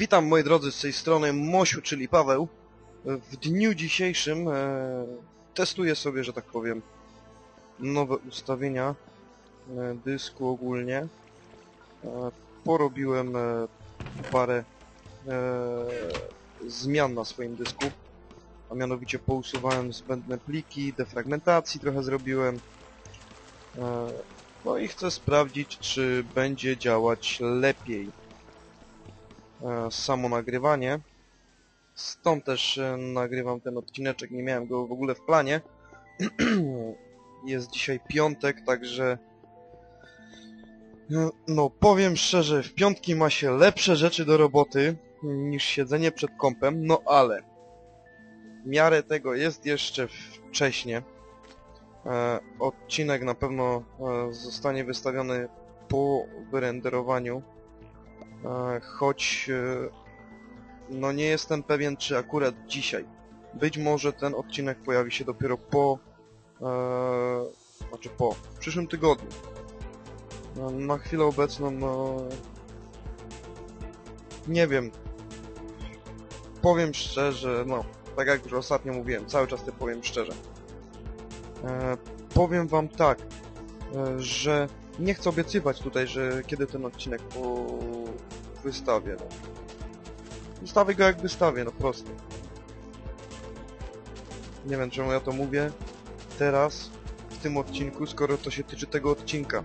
Witam moi drodzy z tej strony Mosiu, czyli Paweł. W dniu dzisiejszym e, testuję sobie, że tak powiem, nowe ustawienia e, dysku ogólnie. E, porobiłem e, parę e, zmian na swoim dysku, a mianowicie pousuwałem zbędne pliki, defragmentacji trochę zrobiłem. E, no i chcę sprawdzić, czy będzie działać lepiej samo nagrywanie. Stąd też e, nagrywam ten odcineczek, nie miałem go w ogóle w planie. Jest dzisiaj piątek, także... No, No, powiem szczerze, w piątki ma się lepsze rzeczy do roboty niż siedzenie przed kąpem, no ale... W miarę tego jest jeszcze wcześnie. E, odcinek na pewno e, zostanie wystawiony po wyrenderowaniu. E, choć e, no nie jestem pewien, czy akurat dzisiaj. Być może ten odcinek pojawi się dopiero po... E, znaczy po... w przyszłym tygodniu. No, na chwilę obecną, no... Nie wiem. Powiem szczerze, no... Tak jak już ostatnio mówiłem, cały czas to powiem szczerze. E, powiem wam tak, e, że nie chcę obiecywać tutaj, że kiedy ten odcinek po wystawię. No. Wystawię go jak wystawię, no prosto. Nie wiem czemu ja to mówię teraz, w tym odcinku, skoro to się tyczy tego odcinka.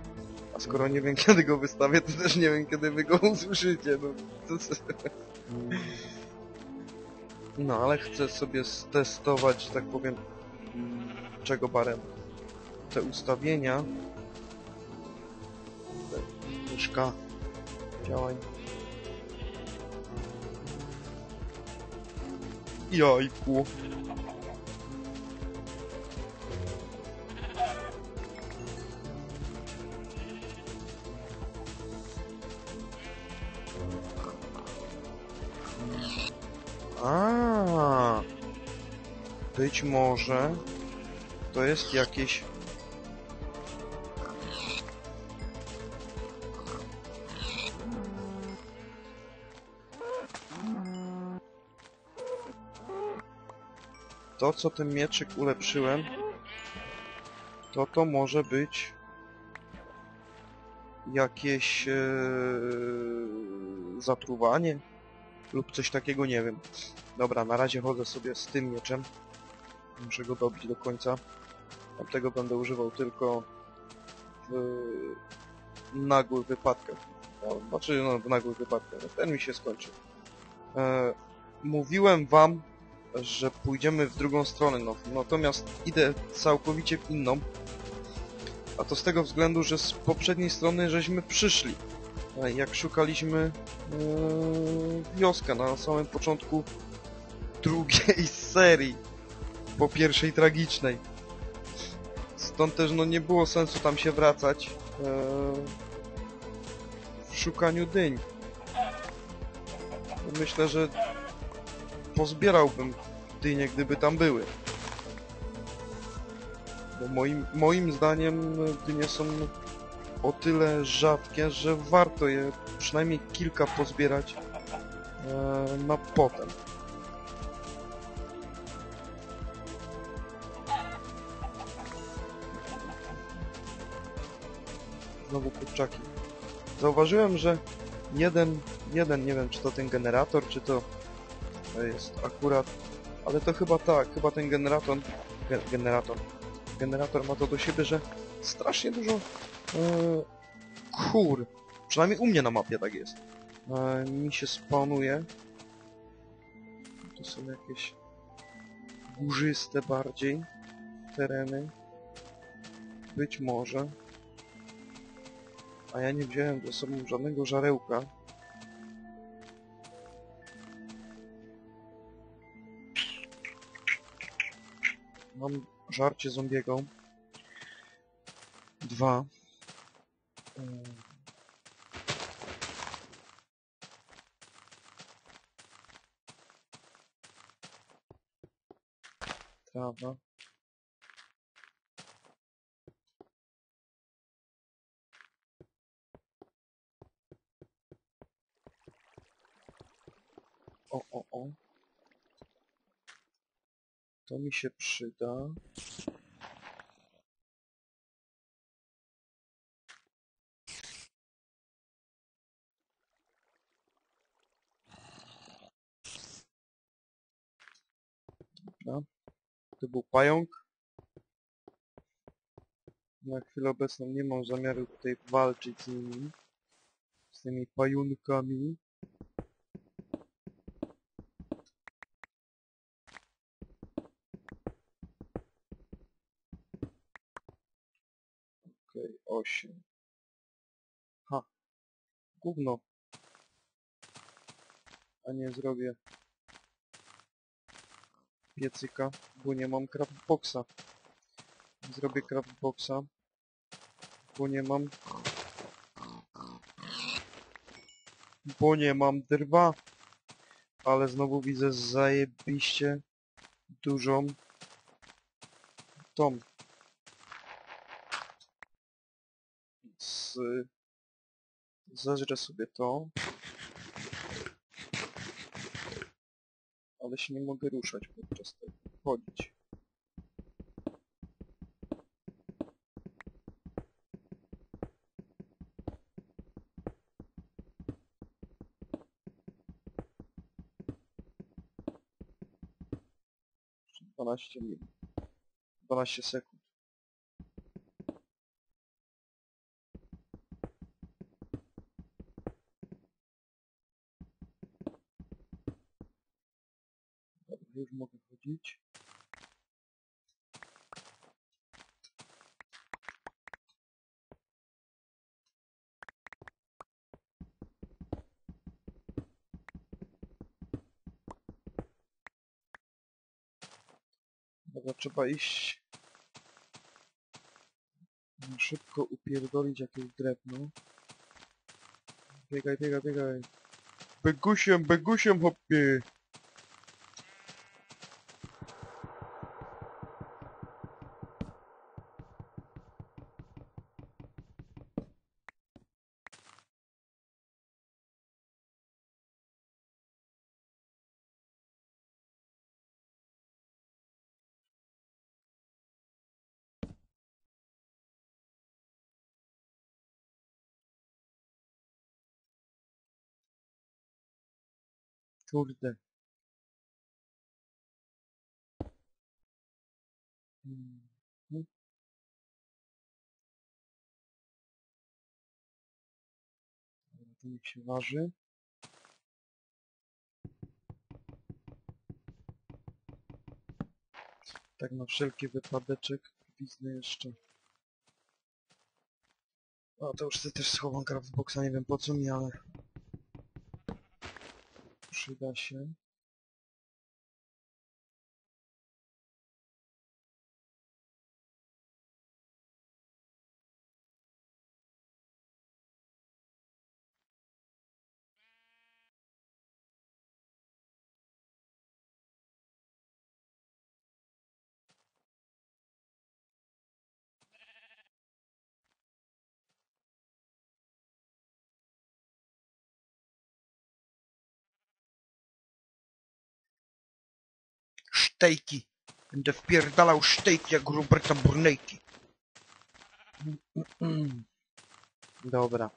A skoro nie wiem kiedy go wystawię, to też nie wiem kiedy wy go usłyszycie. No, no ale chcę sobie stestować, że tak powiem, czego barem te ustawienia Te działań jajku. A, być może to jest jakieś... To, co ten mieczyk ulepszyłem, to to może być jakieś ee, zatruwanie lub coś takiego, nie wiem. Dobra, na razie chodzę sobie z tym mieczem. Muszę go dobić do końca. Tamtego będę używał tylko w nagłych wypadkach. No, znaczy, no, w nagłych wypadkach. Ten mi się skończy. E, mówiłem wam, że pójdziemy w drugą stronę, no, natomiast idę całkowicie w inną. A to z tego względu, że z poprzedniej strony żeśmy przyszli. Jak szukaliśmy e, wioskę na samym początku drugiej serii po pierwszej tragicznej. Stąd też no nie było sensu tam się wracać ee, w szukaniu dyń. Myślę, że pozbierałbym dynie, gdyby tam były. Bo moim, moim zdaniem dynie są o tyle rzadkie, że warto je przynajmniej kilka pozbierać e, na potem. Znowu kurczaki. Zauważyłem, że jeden, jeden, nie wiem czy to ten generator, czy to jest akurat, ale to chyba tak, chyba ten generator, ge, generator, generator ma to do siebie, że strasznie dużo e, kur, przynajmniej u mnie na mapie tak jest, e, mi się spawnuje. To są jakieś górzyste bardziej tereny. Być może. A ja nie wziąłem ze sobą żadnego żarełka. Mam żarcie zombiego. Dwa. Trawa. O, o, o. To mi się przyda. Dobra. To był pająk. Na chwilę obecną nie mam zamiaru tutaj walczyć z nimi. Z tymi pajunkami. Osiem. Ha. Gówno. A nie zrobię piecyka, bo nie mam craftboxa. Zrobię craftboxa, bo nie mam... Bo nie mam drwa. Ale znowu widzę zajebiście dużą tą z... Zażrę sobie to. Ale się nie mogę ruszać podczas tego. Chodzić. 12 minut. 12 sekund. Dobra, już mogę chodzić. Dobra, trzeba iść. Szybko upierdolić jakieś drewno. Biegaj, biegaj, biegaj. Begusiem, begusiem, hopie! Kurde. Mhm. Dobra, to niech się waży. Tak na wszelki wypadeczek gwizdnę jeszcze. O, to już sobie też schowam craftboxa, nie wiem po co mi, ale... Przyda Sztejki. Będę wpierdalał sztejki jak Roberta Burnejki. Dobra.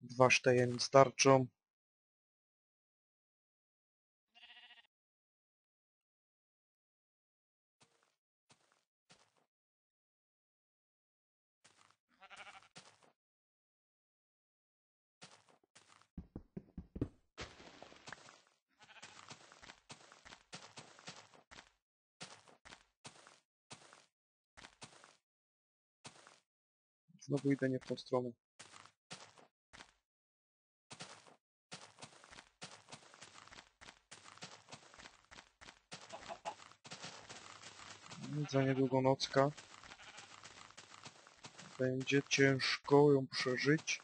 Dwa szteje mi starczą. Znowu idę nie w tą stronę. Za niedługo nocka. Będzie ciężko ją przeżyć.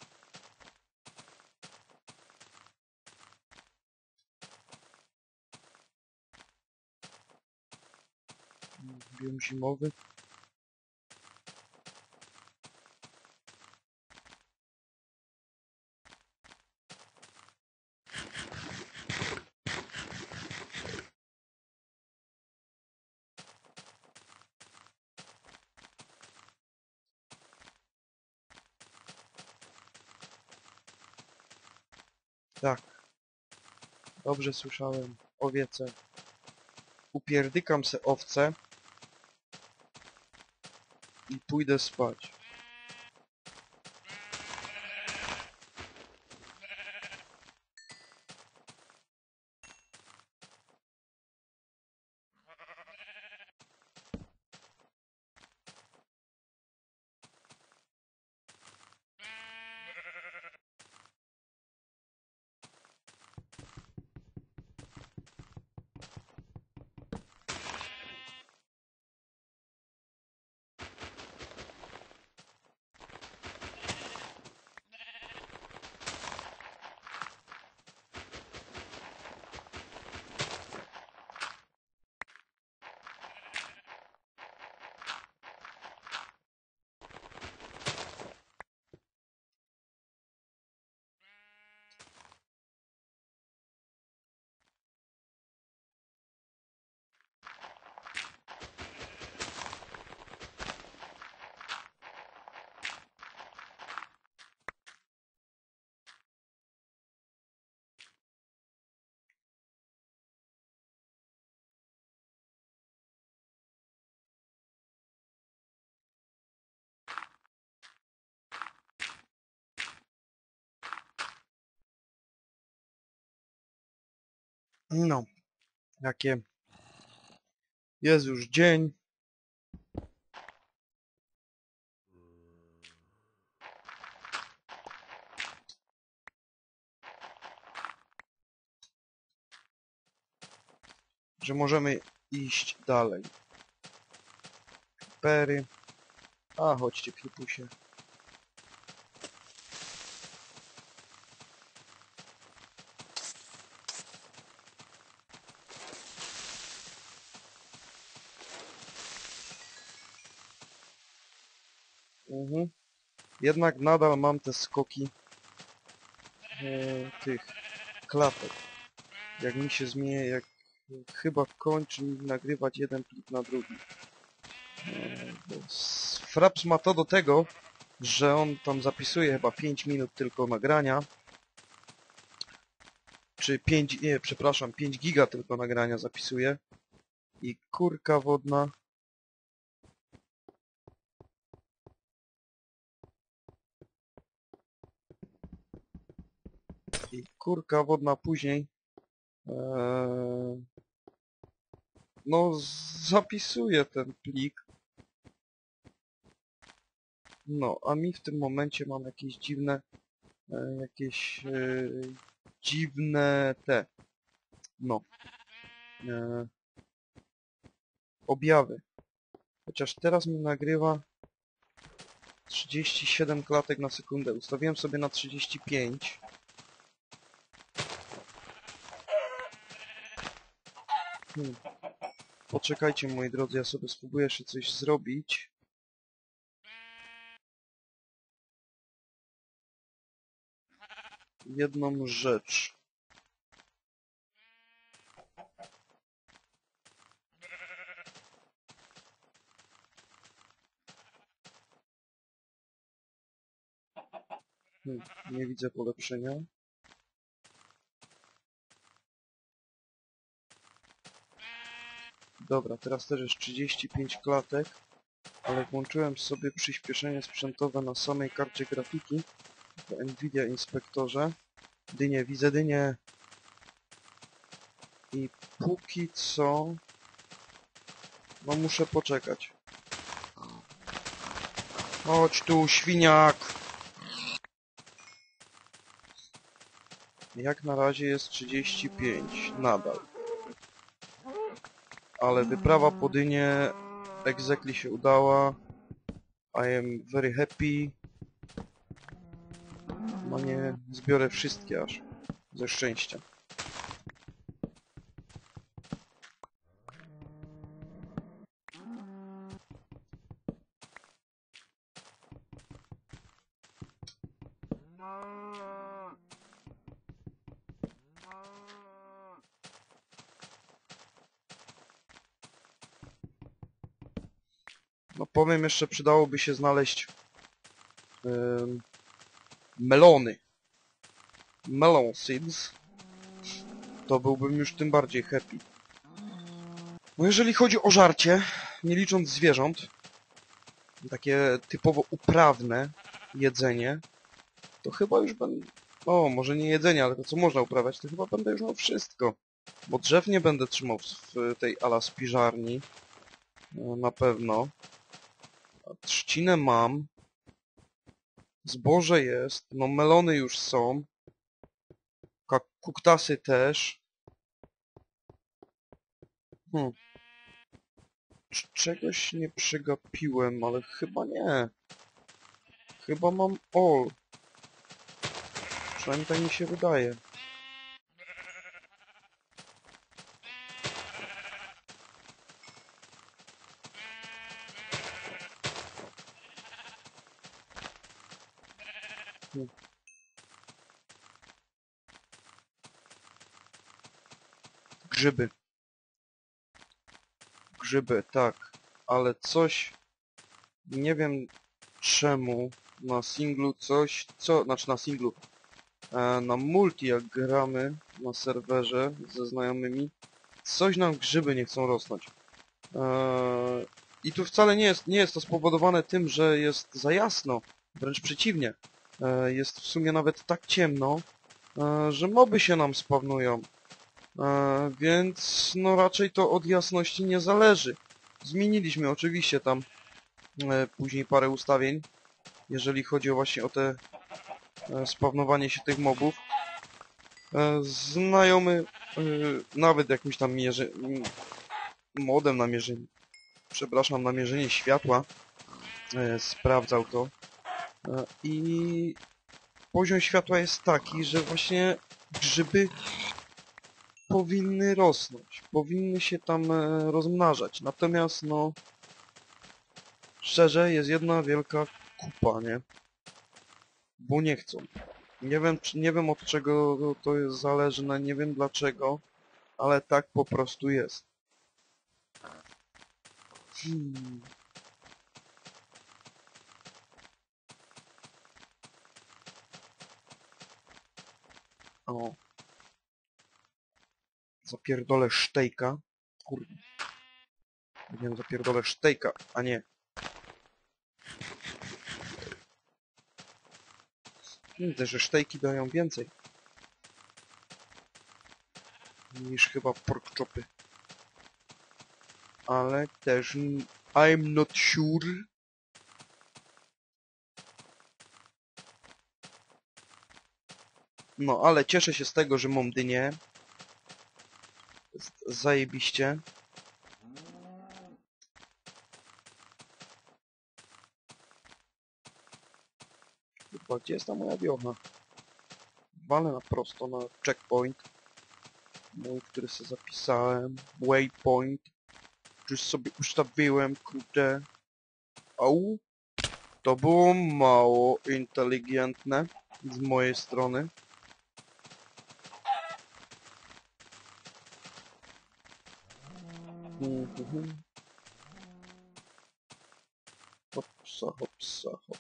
Biom zimowy. Tak. Dobrze słyszałem. Owiece. Upierdykam se owce. I pójdę spać. No. Jakie... Jest już dzień. Że możemy iść dalej. Pery. A, chodźcie, klipusie. Mhm. Jednak nadal mam te skoki e, tych klatek. Jak mi się zmieni, jak chyba kończy mi nagrywać jeden plik na drugi. E, Fraps ma to do tego, że on tam zapisuje chyba 5 minut tylko nagrania. Czy 5, nie, przepraszam, 5 giga tylko nagrania zapisuje. I kurka wodna. I kurka wodna później eee, no z- zapisuje ten plik. No a mi w tym momencie mam jakieś dziwne e, jakieś e, dziwne te no e, objawy. Chociaż teraz mi nagrywa 37 klatek na sekundę. Ustawiłem sobie na 35 Hmm. Poczekajcie moi drodzy, ja sobie spróbuję jeszcze coś zrobić. Jedną rzecz. Hmm, nie widzę polepszenia. Dobra, teraz też jest 35 klatek, ale włączyłem sobie przyspieszenie sprzętowe na samej karcie grafiki w Nvidia Inspektorze. Dynie, widzę dynie. I póki co... No muszę poczekać. Chodź tu, świniak! Jak na razie jest 35, nadal ale wyprawa po dynie exactly się udała. I am very happy. No nie zbiorę wszystkie aż. Ze szczęścia. Powiem jeszcze, przydałoby się znaleźć melony. melon seeds, to byłbym już tym bardziej happy. No jeżeli chodzi o żarcie, nie licząc zwierząt, takie typowo uprawne jedzenie, to chyba już będę... O, może nie jedzenie, ale to co można uprawiać, to chyba będę już miał wszystko. Bo drzew nie będę trzymał w tej ala spiżarni. No, Na pewno. Trzcinę mam. Zboże jest. No melony już są. Kuktasy też. Hmm. Czegoś nie przegapiłem, ale chyba nie. Chyba mam all. Przynajmniej tak mi się wydaje. Grzyby. Grzyby, tak. Ale coś... Nie wiem czemu na singlu coś... Co... Znaczy na singlu. E, na multi jak gramy na serwerze ze znajomymi, coś nam grzyby nie chcą rosnąć. E, I tu wcale nie jest, nie jest to spowodowane tym, że jest za jasno. Wręcz przeciwnie. E, jest w sumie nawet tak ciemno, e, że moby się nam spawnują. E, więc no raczej to od jasności nie zależy. Zmieniliśmy oczywiście tam później parę ustawień, jeżeli chodzi właśnie o te spawnowanie się tych mobów. Znajomy nawet jakimś tam mierzy... modem na mierzenie, przepraszam, na mierzenie światła sprawdzał to i poziom światła jest taki, że właśnie grzyby powinny rosnąć, powinny się tam e, rozmnażać. Natomiast no szczerze jest jedna wielka kupa, nie? Bo nie chcą. Nie wiem, czy, nie wiem od czego to jest zależne, nie wiem dlaczego, ale tak po prostu jest. Hmm. O. Zapierdolę sztejka. Kurde. Nie wiem, zapierdolę sztejka, a nie. Widzę, że sztejki dają więcej. Niż chyba pork chopy. Ale też... I'm not sure. No, ale cieszę się z tego, że mam dynię. Zajebiście. Chyba, gdzie jest ta moja wiocha? Walę na prosto na checkpoint. Mój, który sobie zapisałem. Waypoint. Już sobie ustawiłem, kurde. Au. To było mało inteligentne z mojej strony. Hopsa, hopsa, hop.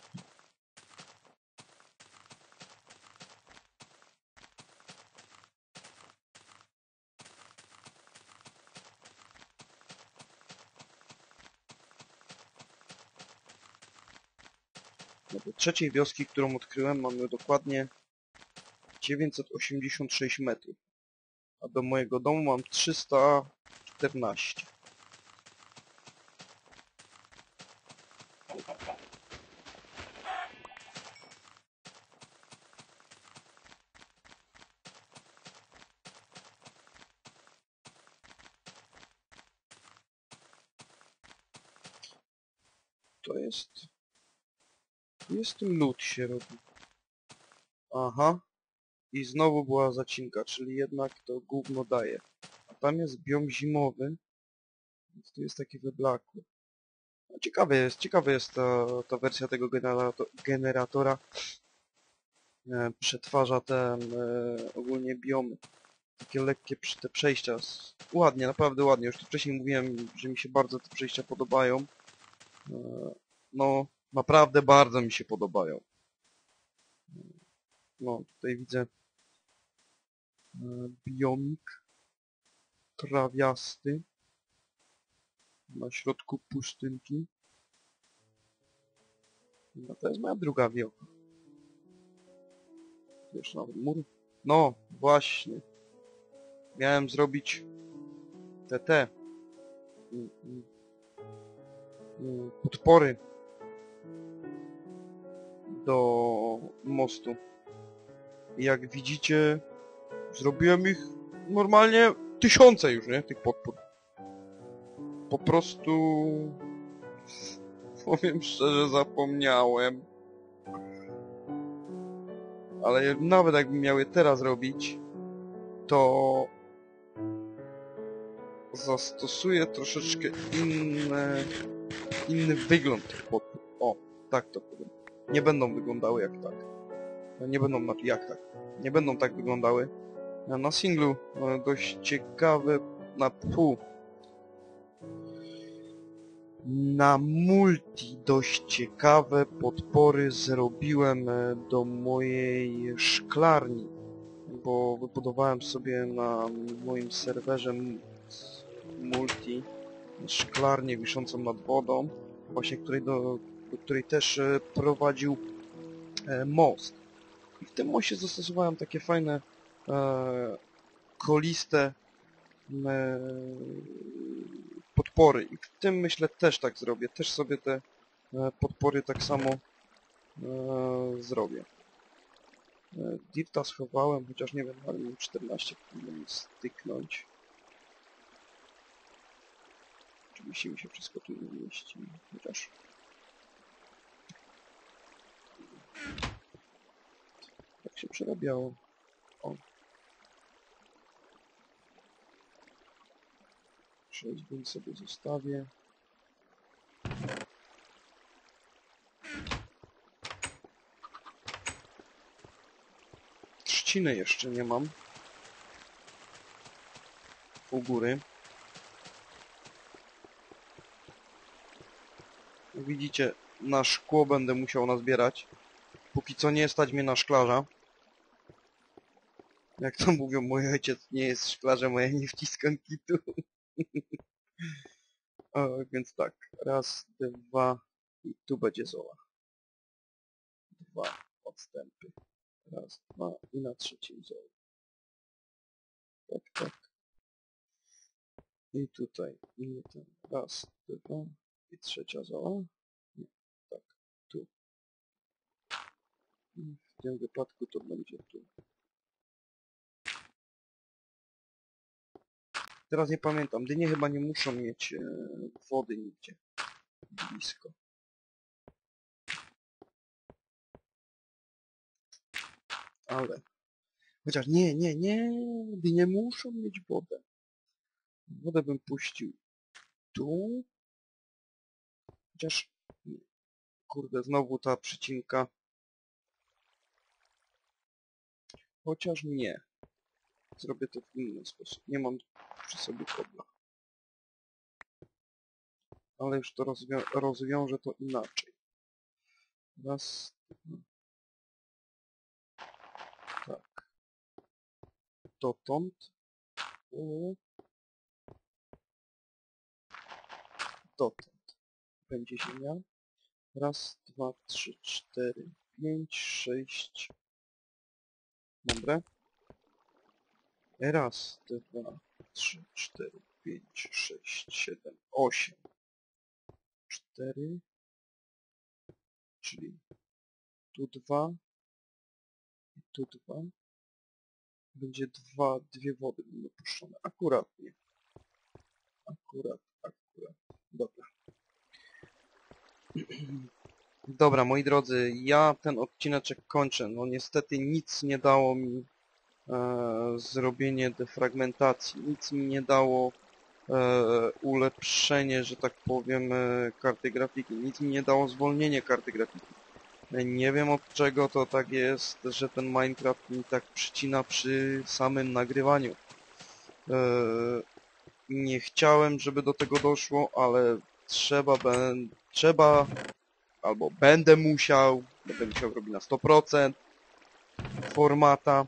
Do trzeciej wioski, którą odkryłem, mamy dokładnie 986 metrów. A do mojego domu mam 314. To jest... Tu jest lód się robi. Aha. I znowu była zacinka, czyli jednak to gówno daje. A tam jest biom zimowy. Więc tu jest taki wyblakły. Ciekawe jest, ciekawe jest ta, ta wersja tego generato generatora. E, przetwarza te e, ogólnie biomy. Takie lekkie te przejścia. Ładnie, naprawdę ładnie. Już tu wcześniej mówiłem, że mi się bardzo te przejścia podobają. E, no, naprawdę bardzo mi się podobają. No, tutaj widzę biomik trawiasty na środku pustyńki. No to jest moja druga wiocha. Jeszcze nawet mur. No, właśnie. Miałem zrobić te mm, mm, mm, podpory do mostu. I jak widzicie, zrobiłem ich normalnie tysiące już, nie? Tych podpór. Po prostu... Powiem szczerze, zapomniałem. Ale nawet jakbym miał je teraz robić, to zastosuję troszeczkę inne, inny wygląd tych podpór. O, tak to powiem. Nie będą wyglądały jak tak. Nie będą, znaczy jak tak. Nie będą tak wyglądały. Na singlu e, dość ciekawe na pół. Na multi dość ciekawe podpory zrobiłem e, do mojej szklarni, bo wybudowałem sobie na moim serwerze multi szklarnię wiszącą nad wodą, właśnie której do, do której też e, prowadził e, most. I w tym moście zastosowałem takie fajne e, koliste e, podpory i w tym myślę też tak zrobię. Też sobie te e, podpory tak samo e, zrobię. E, Dirta schowałem, chociaż nie wiem, ale mi 14 powinien styknąć. Oczywiście mi się wszystko tu nie mieści, chociaż... Tak się przerabiało. O. 6 dni sobie zostawię. Trzciny jeszcze nie mam. U góry. Widzicie, na szkło będę musiał nazbierać. Póki co nie stać mnie na szklarza. Jak to mówią, mój ojciec nie jest szklarzem, a ja nie wciskam kitu. Więc tak, raz, dwa i tu będzie zoła. Dwa odstępy. Raz, dwa i na trzecim zoł. Tak, tak. I tutaj, i ten. Raz, dwa i trzecia zoła. Nie, tak, tu. I w tym wypadku to będzie tu. Teraz nie pamiętam. Dynie chyba nie muszą mieć e, wody nigdzie blisko. Ale... Chociaż nie, nie, nie. Dynie muszą mieć wodę. Wodę bym puścił tu. Chociaż... Kurde, znowu ta przycinka. Chociaż nie. Zrobię to w inny sposób. Nie mam przy sobie kobla. Ale już to rozwią rozwiążę to inaczej. Raz. Tak. Dotąd. U. Dotąd. Będzie ziemia. Raz, dwa, trzy, cztery, pięć, sześć. Dobre. Raz, dwa, trzy, cztery, pięć, sześć, siedem, osiem. Cztery. Czyli tu dwa. I tu dwa. Będzie dwa, dwie wody będą puszczone. Akuratnie. Akurat, akurat. Dobra. Dobra, moi drodzy, ja ten odcineczek kończę. No niestety nic nie dało mi zrobienie defragmentacji. Nic mi nie dało e, ulepszenie, że tak powiem, e, karty grafiki. Nic mi nie dało zwolnienie karty grafiki. E, Nie wiem od czego to tak jest, że ten Minecraft mi tak przycina przy samym nagrywaniu. E, nie chciałem, żeby do tego doszło, ale trzeba, ben, trzeba albo będę musiał, będę musiał robić na 100% formata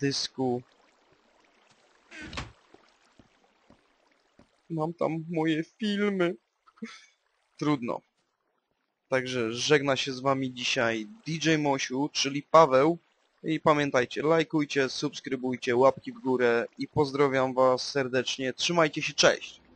dysku. Mam tam moje filmy. Trudno. Także żegna się z wami dzisiaj DJ Mosiu, czyli Paweł. I pamiętajcie, lajkujcie, subskrybujcie, łapki w górę i pozdrawiam was serdecznie. Trzymajcie się, cześć!